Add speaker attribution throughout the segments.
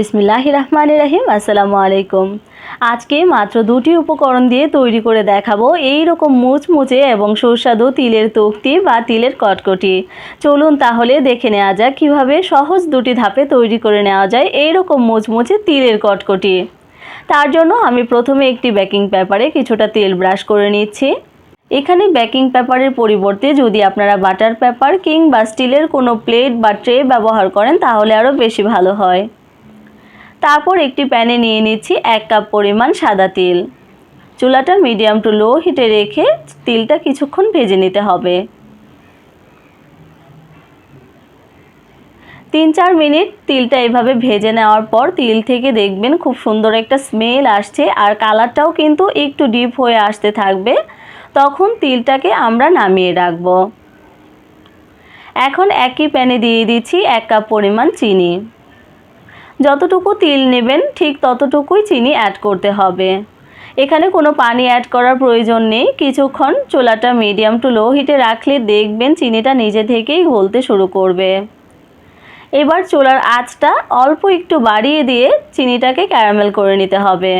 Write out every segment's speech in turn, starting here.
Speaker 1: বিসমিল্লাহ রহমান রাহিম আসসালামু আলাইকুম আজকে মাত্র দুটি উপকরণ দিয়ে তৈরি করে দেখাবো এই রকম মুচমুচে এবং সুস্বাদু তিলের তক্তি বা তিলের কটকটি। চলুন তাহলে দেখে নেওয়া যাক কীভাবে সহজ দুটি ধাপে তৈরি করে নেওয়া যায় এই রকম মুচমুচে তিলের কটকটি। তার জন্য আমি প্রথমে একটি বেকিং পেপারে কিছুটা তেল ব্রাশ করে নিচ্ছি। এখানে বেকিং পেপারের পরিবর্তে যদি আপনারা বাটার পেপার কিংবা স্টিলের কোনো প্লেট বা ট্রে ব্যবহার করেন তাহলে আরও বেশি ভালো হয়। তারপর একটি প্যানে নিয়ে নিচ্ছি এক কাপ পরিমাণ সাদা তিল। চুলাটা মিডিয়াম টু লো হিটে রেখে তিলটা কিছুক্ষণ ভেজে নিতে হবে। তিন চার মিনিট তিলটা এভাবে ভেজে নেওয়ার পর তিল থেকে দেখবেন খুব সুন্দর একটা স্মেল আসছে আর কালারটাও কিন্তু একটু ডিপ হয়ে আসতে থাকবে। তখন তিলটাকে আমরা নামিয়ে রাখব। এখন একই প্যানে দিয়ে দিচ্ছি এক কাপ পরিমাণ চিনি। যতটুকু তিল নেবেন, ঠিক ততটুকুই চিনি অ্যাড করতে হবে। এখানে কোনো পানি অ্যাড করার প্রয়োজন নেই। কিছুক্ষণ চোলাটা মিডিয়াম টু লো হিটে রাখলে দেখবেন চিনিটা নিজে থেকেই গলতে শুরু করবে। এবার চোলার আঁচটা অল্প একটু বাড়িয়ে দিয়ে চিনিটাকে ক্যারামেল করে নিতে হবে।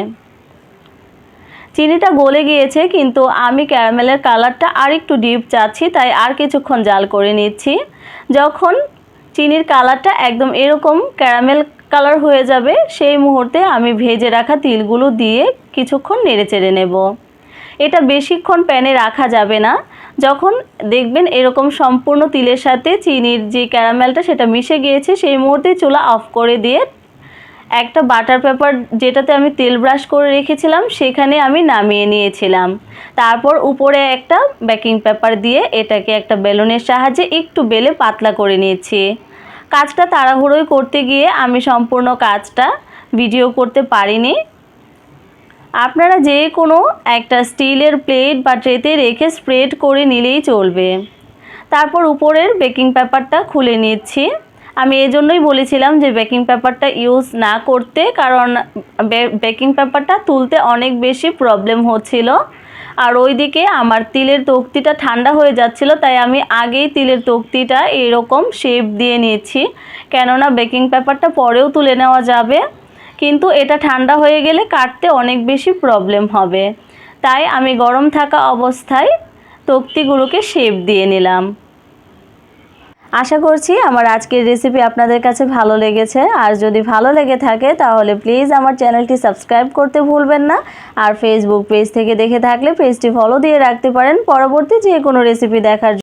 Speaker 1: চিনিটা গলে গিয়েছে, কিন্তু আমি ক্যারামেলের কালারটা আর একটু ডিপ চাচ্ছি, তাই আর কিছুক্ষণ জাল করে নিচ্ছি। যখন চিনির কালারটা একদম এরকম ক্যারামেল কালার হয়ে যাবে, সেই মুহূর্তে আমি ভেজে রাখা তিলগুলো দিয়ে কিছুক্ষণ নেড়ে চেড়ে নেব। এটা বেশিক্ষণ প্যানে রাখা যাবে না। যখন দেখবেন এরকম সম্পূর্ণ তিলের সাথে চিনির যে ক্যারামেলটা সেটা মিশে গিয়েছে, সেই মুহূর্তে চুলা অফ করে দিয়ে একটা বাটার পেপার যেটাতে আমি তেল ব্রাশ করে রেখেছিলাম, সেখানে আমি নামিয়ে নিয়েছিলাম। তারপর উপরে একটা বেকিং পেপার দিয়ে এটাকে একটা বেলুনের সাহায্যে একটু বেলে পাতলা করে নিয়েছি। কাজটা তাড়াহুড়োই করতে গিয়ে আমি সম্পূর্ণ কাজটা ভিডিও করতে পারিনি। আপনারা যে কোনো একটা স্টিলের প্লেট বা ট্রেতে রেখে স্প্রেড করে নিলেই চলবে। তারপর উপরের বেকিং পেপারটা খুলে নিচ্ছি। আমি এই জন্যই বলেছিলাম যে বেকিং পেপারটা ইউজ না করতে, কারণ বেকিং পেপারটা তুলতে অনেক বেশি প্রবলেম হচ্ছিল। আর ওইদিকে আমার তিলের তক্তিটা ঠান্ডা হয়ে যাচ্ছিল, তাই আমি আগেই তিলের তক্তিটা এরকম শেপ দিয়ে নিয়েছি। কেননা বেকিং পেপারটা পরেও তুলে নেওয়া যাবে। কিন্তু এটা ঠান্ডা হয়ে গেলে কাটতে অনেক বেশি প্রবলেম হবে। তাই আমি গরম থাকা অবস্থায় তক্তিগুলোকে শেপ দিয়ে নিলাম। আশা করছি আমার আজকের রেসিপি আপনাদের কাছে ভালো লেগেছে। আর যদি ভালো লেগে থাকে, তাহলে প্লিজ আমার চ্যানেলটি সাবস্ক্রাইব করতে ভুলবেন না। আর ফেসবুক পেজ থেকে দেখে থাকলে পেজটি ফলো দিয়ে রাখতে পারেন। পরবর্তী যে কোনো রেসিপি দেখার